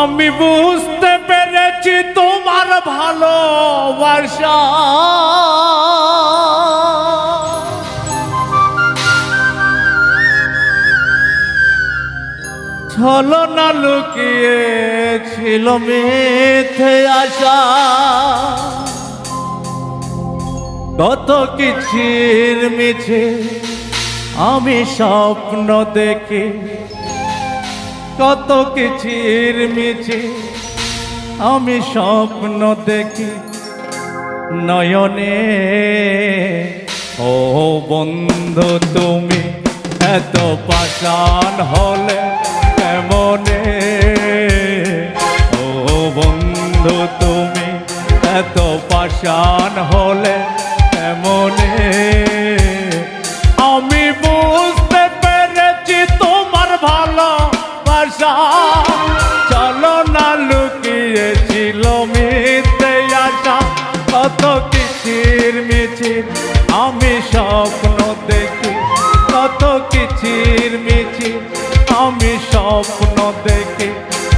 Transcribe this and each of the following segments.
আমি বুঝতে পেরেছি তোমার ভালোবাসা। ছলনা লুকিয়ে ছিল মিথ্যে আশা। কত কিছুর মিছে আমি স্বপ্ন দেখি কত কিছুর মিছে আমি স্বপ্ন দেখি নয়নে। ও বন্ধু, তুমি এত পাষাণ হলে কেমনে? ও বন্ধু, তুমি এত পাষাণ হলে মিছিল আমি স্বপ্ন দেখি, কত কিচির মিছিল আমি স্বপ্ন দেখি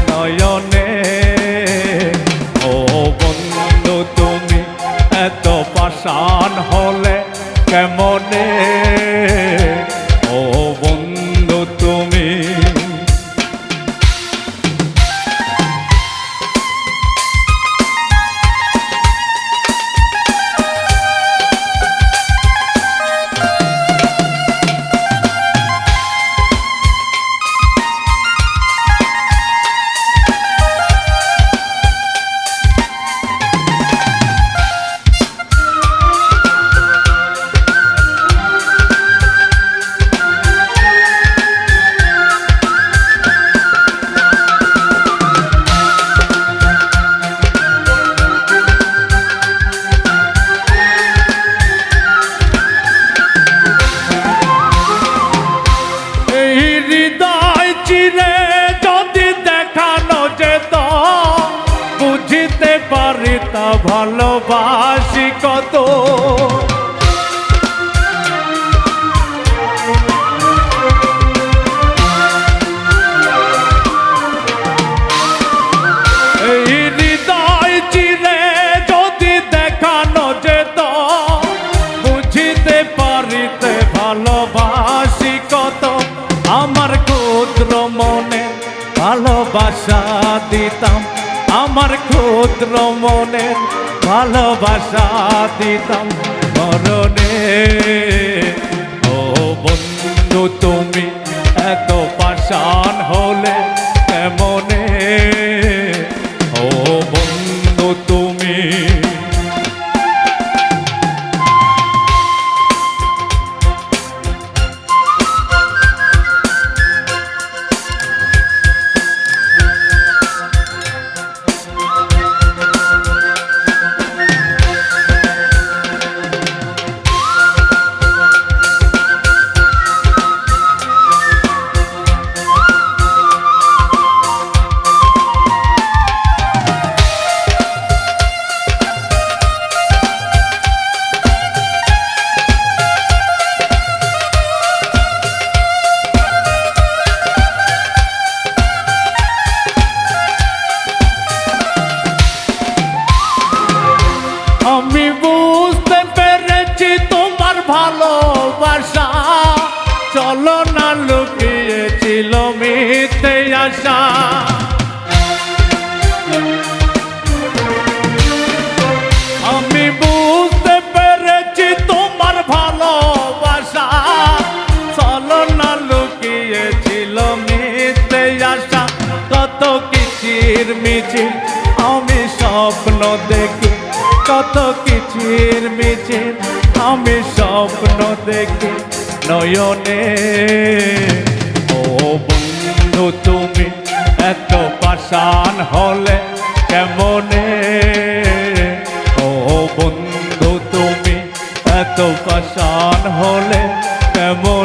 নয়নে। ও বন্ধু, তুমি এত পাষাণ হলে কেমনে? ভালোবাসি কত। আমার ক্ষুদ্র মনে ভালোবাসা দিতাম। আমার ক্ষুদ্র মনে ভালোবাসা দিতাম মরণে। ও বন্ধু তুমি এত পাশান হলে কেমনে আমি বুঝতে পেরেছি তোমার ভালোবাসা। চলো না লুকিয়েছিল মিথ্যে আশা। আমি বুঝতে পেরেছি তোমার চলো না কত মিছিল, আমি স্বপ্ন দেখি। কত কিচির মিছিল আমি স্বপ্ন দেখি নয়নে। ও বন্ধু, তুমি এত পাশান হলে কেমনে? ও বন্ধু, তুমি এত পাশান হলে কেমনে?